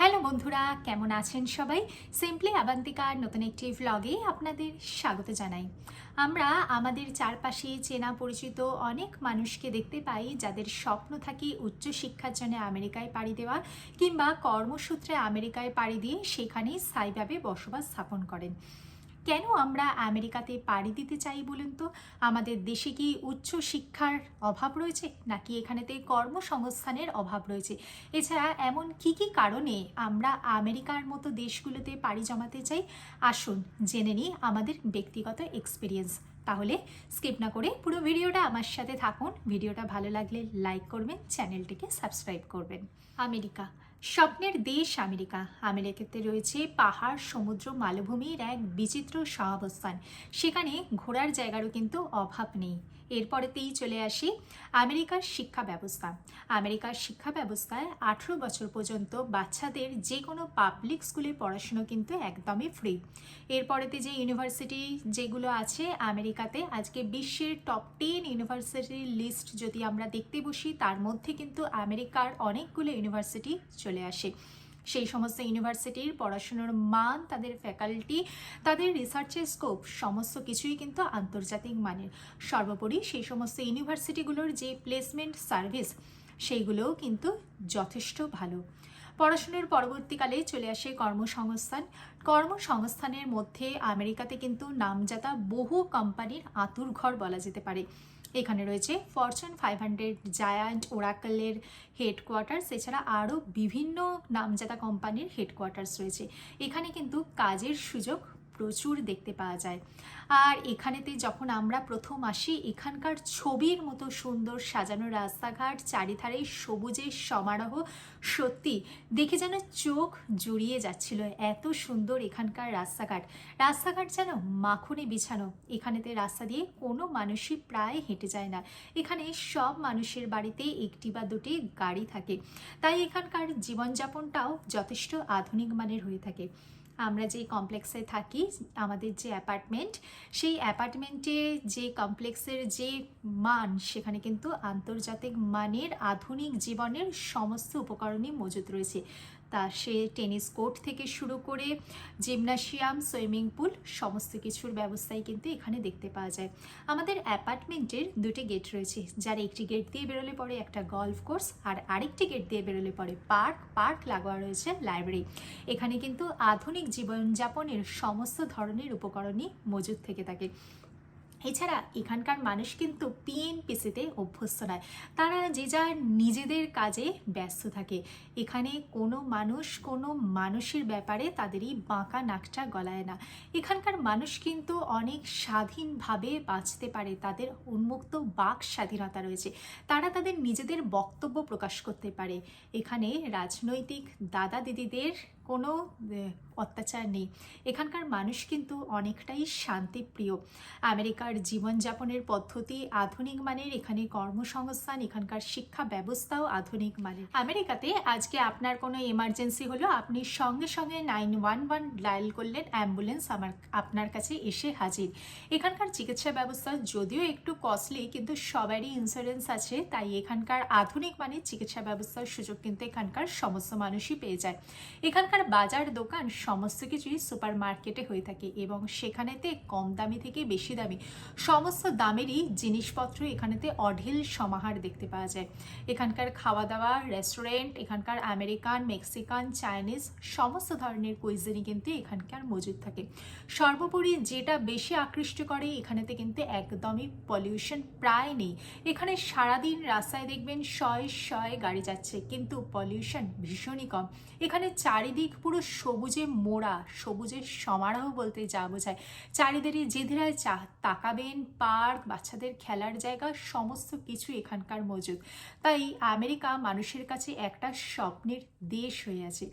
Hello বন্ধুরা, কেমন আছেন সবাই? সিম্পলি আবান্তিকার নতুন একটি ভ্লগে আপনাদের স্বাগত জানাই। আমরা আমাদের চারপাশে চেনা পরিচিত অনেক মানুষকে দেখতে পাই যাদের স্বপ্ন থাকে উচ্চশিক্ষার জন্য আমেরিকায় পাড়ি দেওয়া কিংবা কর্মসূত্রে আমেরিকায় পাড়ি দিয়ে সেখানেই স্থায়ীভাবে বসবাস স্থাপন করেন। কেন আমরা আমেরিকাতে পাড়ি দিতে চাই বলুন তো? আমাদের দেশে কি উচ্চ শিক্ষার অভাব রয়েছে, নাকি এখানেতে কর্মসংস্থানের অভাব রয়েছে? এছাড়া এমন কি কি কারণে আমরা আমেরিকার মতো দেশগুলোতে পাড়ি জমাতে চাই? আসুন জেনে নিই আমাদের ব্যক্তিগত এক্সপিরিয়েন্স তাহলে স্কিপ না করে পুরো ভিডিওটা আমার সাথে থাকুন। ভিডিওটা ভালো লাগলে লাইক করবেন চ্যানেলটিকে সাবস্ক্রাইব করবেন। আমেরিকা। স্বপ্নের দেশ আমেরিকা। আমেরিকাতে রয়েছে পাহাড়, সমুদ্র, মালভূমির এক বিচিত্র সহাবস্থান। সেখানে ঘোরার জায়গারও কিন্তু অভাব নেই। এরপরেতেই চলে আসি আমেরিকার শিক্ষা ব্যবস্থা। আমেরিকার শিক্ষা ব্যবস্থায় আঠেরো বছর পর্যন্ত বাচ্চাদের যে কোনো পাবলিক স্কুলে পড়াশুনো কিন্তু একদমই ফ্রি এরপরেতে যে ইউনিভার্সিটি যেগুলো আছে আমেরিকাতে, আজকে বিশ্বের টপ টেন ইউনিভার্সিটির লিস্ট যদি আমরা দেখতে বসি, তার মধ্যে কিন্তু আমেরিকার অনেকগুলো ইউনিভার্সিটি চলে আসে। সেই সমস্ত ইউনিভার্সিটির পড়াশুনোর মান, তাদের ফ্যাকাল্টি, তাদের রিসার্চের স্কোপ সমস্ত কিছুই কিন্তু আন্তর্জাতিক মানের। সর্বোপরি সেই সমস্ত ইউনিভার্সিটিগুলোর যে প্লেসমেন্ট সার্ভিস সেইগুলোও কিন্তু যথেষ্ট ভালো। পড়াশোনার পরবর্তীকালে চলে আসে কর্মসংস্থান। কর্মসংস্থানের মধ্যে আমেরিকাতে কিন্তু নামজাতা বহু কোম্পানির আতুর ঘর বলা যেতে পারে। এখানে রয়েছে ফরচুন ফাইভ হান্ড্রেড জায়ান্ট ওরাকলের হেডকোয়ার্টার্স এছাড়া আরও বিভিন্ন নামজাতা কোম্পানির হেডকোয়ার্টার্স রয়েছে। এখানে কিন্তু কাজের সুযোগ প্রচুর দেখতে পাওয়া যায়। আর এখানেতে যখন আমরা প্রথম আসি, এখানকার ছবির মতো সুন্দর সাজানো রাস্তাঘাট, চারিধারে সবুজের সমারোহ, সত্যি দেখে যেন চোখ জুড়িয়ে যাচ্ছিল এত সুন্দর এখানকার রাস্তাঘাট। রাস্তাঘাট যেন মাখনে বিছানো, এখানেতে রাস্তা দিয়ে কোনো মানুষই প্রায় হেঁটে যায় না। এখানে সব মানুষের বাড়িতে একটি বা দুটি গাড়ি থাকে। তাই এখানকার জীবনযাপনটাও যথেষ্ট আধুনিক মানের হয়ে থাকে। আমরা যে কমপ্লেক্সে থাকি, আমাদের যে অ্যাপার্টমেন্ট, সেই অ্যাপার্টমেন্টে যে কমপ্লেক্সের যে মান, সেখানে কিন্তু আন্তর্জাতিক মানের আধুনিক জীবনের সমস্ত উপকরণই মজুদ রয়েছে। তা সে টেনিস কোর্ট থেকে শুরু করে জিমনাশিয়াম, সুইমিং পুল, সমস্ত কিছুর ব্যবস্থাই কিন্তু এখানে দেখতে পাওয়া যায়। আমাদের অ্যাপার্টমেন্টের দুটি গেট রয়েছে, যার একটি গেট দিয়ে বেরোলে পরে একটা গলফ কোর্স আর আরেকটি গেট দিয়ে বেরোলে পরে পার্ক পার্ক লাগোয়া রয়েছে লাইব্রেরি। এখানে কিন্তু আধুনিক জীবনযাপনের সমস্ত ধরনের উপকরণই মজুদ থেকে থাকে। এছাড়া এখানকার মানুষ কিন্তু পিএনপিসিতে অভ্যস্ত নয়। তারা যে যার নিজেদের কাজে ব্যস্ত থাকে। এখানে কোনো মানুষ কোনো মানুষের ব্যাপারে তাদেরই বাঁকা নাকটা গলায় না। এখানকার মানুষ কিন্তু অনেক স্বাধীনভাবে বাঁচতে পারে। তাদের উন্মুক্ত বাক স্বাধীনতা রয়েছে। তারা তাদের নিজেদের বক্তব্য প্রকাশ করতে পারে। এখানে রাজনৈতিক দাদা দিদিদের কোনো অত্যাচার নেই। এখানকার মানুষ কিন্তু অনেকটাই শান্তিপ্রিয়। আমেরিকার জীবনযাপনের পদ্ধতি আধুনিক মানের, এখানে কর্মসংস্থান, এখানকার শিক্ষা ব্যবস্থাও আধুনিক মানের। আমেরিকাতে আজকে আপনার কোনো এমার্জেন্সি হলো, আপনি সঙ্গে সঙ্গে নাইন ওয়ান ওয়ান ডায়াল করলেন অ্যাম্বুলেন্স আমার, আপনার কাছে এসে হাজির। এখানকার চিকিৎসা ব্যবস্থা যদিও একটু কস্টলি কিন্তু সবারই ইন্স্যুরেন্স আছে, তাই এখানকার আধুনিক মানের চিকিৎসা ব্যবস্থার সুযোগ কিন্তু এখানকার সমস্ত মানুষই পেয়ে যায়। এখানকার বাজার দোকান সমস্ত কিছুই সুপার মার্কেটে হয়ে থাকে এবং সেখানেতে কম দামি থেকে বেশি দামি সমস্ত দামেরই জিনিসপত্র এখানেতে অঢেল সমাহার দেখতে পাওয়া যায়। এখানকার খাওয়া দাওয়া রেস্টুরেন্ট এখানকার আমেরিকান মেক্সিকান চাইনিজ সমস্ত ধরনের কুইজিনই কিন্তু এখানকার মজুদ থাকে। সর্বোপরি যেটা বেশি আকৃষ্ট করে এখানেতে কিন্তু একদমই পলিউশন প্রায় নেই। এখানে সারাদিন রাস্তায় দেখবেন শয়ে শয়ে গাড়ি যাচ্ছে কিন্তু পলিউশন ভীষণই কম। এখানে চারিদিক পুরো সবুজে মোড়া, সবুজের সমারোহ বলতে যা বোঝায়। চারিদিকে যেধারায় চা, তাকাবেন, পার্ক, বাচ্চাদের খেলার জায়গা, সমস্ত কিছু এখানকার মজুদ। তাই আমেরিকা মানুষের কাছে একটা স্বপ্নের দেশ হয়ে আছে।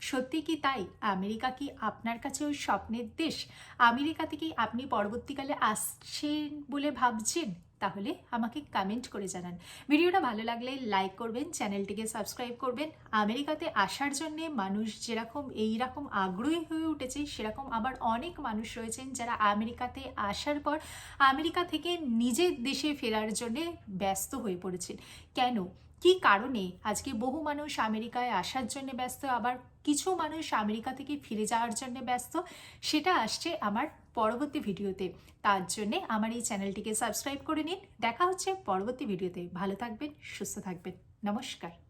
সত্যি কি তাই? আমেরিকা কি আপনার কাছে ওই স্বপ্নের দেশ? আমেরিকাতে কি আপনি পরবর্তীকালে আসছেন বলে ভাবছেন? তাহলে আমাকে কমেন্ট করে জানান। ভিডিওটা ভালো লাগলে লাইক করবেন চ্যানেলটিকে সাবস্ক্রাইব করবেন। আমেরিকাতে আসার জন্য মানুষ যেরকম এই রকম আগ্রহী হয়ে উঠেছে, সেরকম আবার অনেক মানুষ রয়েছেন যারা আমেরিকাতে আসার পর আমেরিকা থেকে নিজের দেশে ফেরার জন্য ব্যস্ত হয়ে পড়েছেন। কেন? কি কারণে? আজকে বহু মানুষ আমেরিকায় আসার জন্য ব্যস্ত, আবার কিছু মানুষ আমেরিকা থেকে ফিরে যাওয়ার জন্য ব্যস্ত, সেটা আসছে আমার পরবর্তী ভিডিওতে। তার জন্যে আমার এই চ্যানেলটিকে সাবস্ক্রাইব করে নিন। দেখা হচ্ছে পরবর্তী ভিডিওতে। ভালো থাকবেন, সুস্থ থাকবেন। নমস্কার।